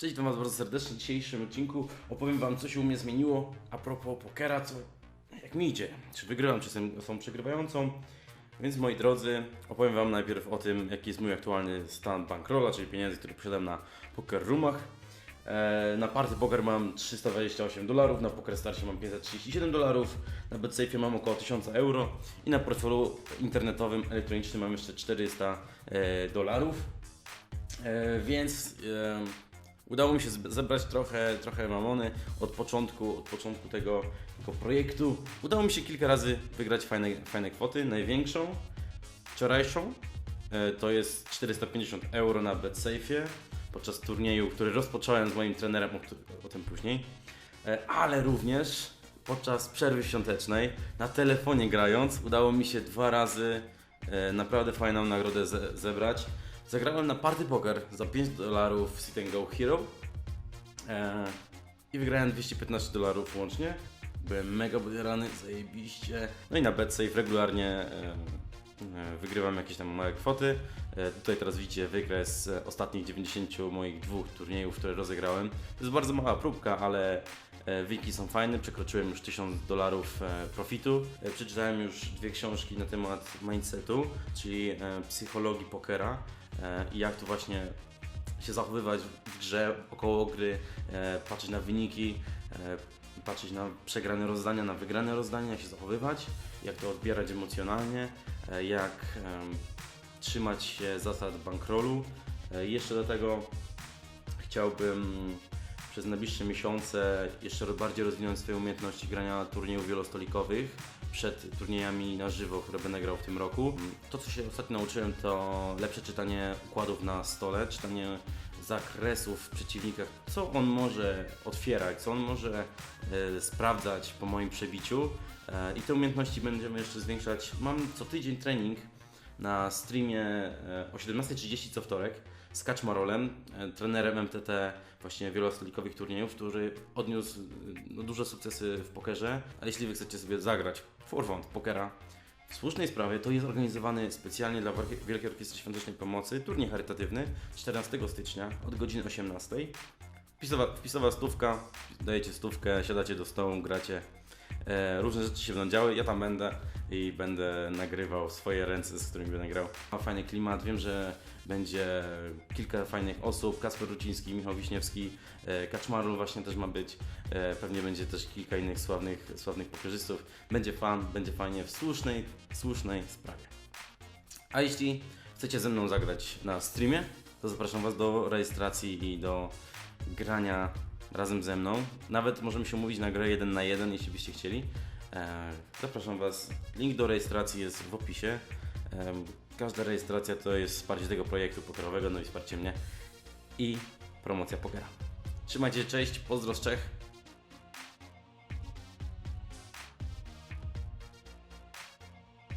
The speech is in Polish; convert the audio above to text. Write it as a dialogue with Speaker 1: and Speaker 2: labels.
Speaker 1: Cześć, witam Was bardzo serdecznie. W dzisiejszym odcinku opowiem Wam, co się u mnie zmieniło a propos pokera, co jak mi idzie. Czy wygrywam, czy jestem osobą przegrywającą. Więc moi drodzy, opowiem Wam najpierw o tym, jaki jest mój aktualny stan bankrolla, czyli pieniędzy, które posiadam na poker roomach. E, Na party poker mam 328 dolarów, na poker starcie mam 537 dolarów, na BetSafe mam około 1000 euro i na portfelu internetowym, elektronicznym mam jeszcze 400 e, dolarów. E, więc udało mi się zebrać trochę, trochę mamony od początku, od początku tego, tego projektu. Udało mi się kilka razy wygrać fajne, fajne kwoty. Największą, wczorajszą, e, to jest 450 euro na BetSafe'ie podczas turnieju, który rozpocząłem z moim trenerem, o tym później. E, ale również podczas przerwy świątecznej na telefonie grając udało mi się dwa razy e, naprawdę fajną nagrodę ze- zebrać. Zagrałem na Party Poker za 5 dolarów Sit and Go Hero e, i wygrałem 215 dolarów łącznie. Byłem mega podjarany, zajebiście. No i na BetSafe regularnie e, e, wygrywam jakieś tam małe kwoty. E, tutaj teraz widzicie wykres ostatnich 90 moich dwóch turniejów, które rozegrałem. To jest bardzo mała próbka, ale e, wyniki są fajne. Przekroczyłem już 1000 dolarów profitu. Przeczytałem już dwie książki na temat mindsetu, czyli psychologii pokera i jak to właśnie się zachowywać w grze, około gry, e, patrzeć na wyniki, e, patrzeć na przegrane rozdania, na wygrane rozdania, jak się zachowywać, jak to odbierać emocjonalnie, e, jak trzymać się zasad bankrolu. E, jeszcze do tego chciałbym przez najbliższe miesiące jeszcze bardziej rozwinąć swoje umiejętności grania turniejów wielostolikowych przed turniejami na żywo, które będę grał w tym roku. To, co się ostatnio nauczyłem, to lepsze czytanie układów na stole, czytanie zakresów w przeciwnikach, co on może otwierać, co on może e, sprawdzać po moim przebiciu. E, I te umiejętności będziemy jeszcze zwiększać. Mam co tydzień trening na streamie e, o 17.30 co wtorek z Kaczmarolem, e, trenerem MTT właśnie wielostolikowych turniejów, który odniósł e, no, duże sukcesy w pokerze. A jeśli Wy chcecie sobie zagrać for fun w pokera w słusznej sprawie, to jest organizowany specjalnie dla Wielkiej Orkiestry Świątecznej Pomocy turniej charytatywny 14 stycznia od godziny 18. Wpisowa, wpisowa stówka, dajecie stówkę, siadacie do stołu, gracie. E, różne rzeczy się będą działy, ja tam będę i będę nagrywał swoje ręce, z którymi będę grał. Ma fajny klimat, wiem, że będzie kilka fajnych osób, Kasper Ruciński, Michał Wiśniewski, e, Kaczmarul właśnie też ma być, e, pewnie będzie też kilka innych sławnych, sławnych pokerzystów. Będzie fan, będzie fajnie w słusznej, słusznej sprawie. A jeśli chcecie ze mną zagrać na streamie, to zapraszam Was do rejestracji i do grania razem ze mną. Nawet możemy się umówić na grę 1 na 1, jeśli byście chcieli. E, Zapraszam Was. Link do rejestracji jest w opisie. Em, Każda rejestracja to jest wsparcie tego projektu pokerowego, no i wsparcie mnie i promocja pokera. Trzymajcie cześć, pozdro z Czech.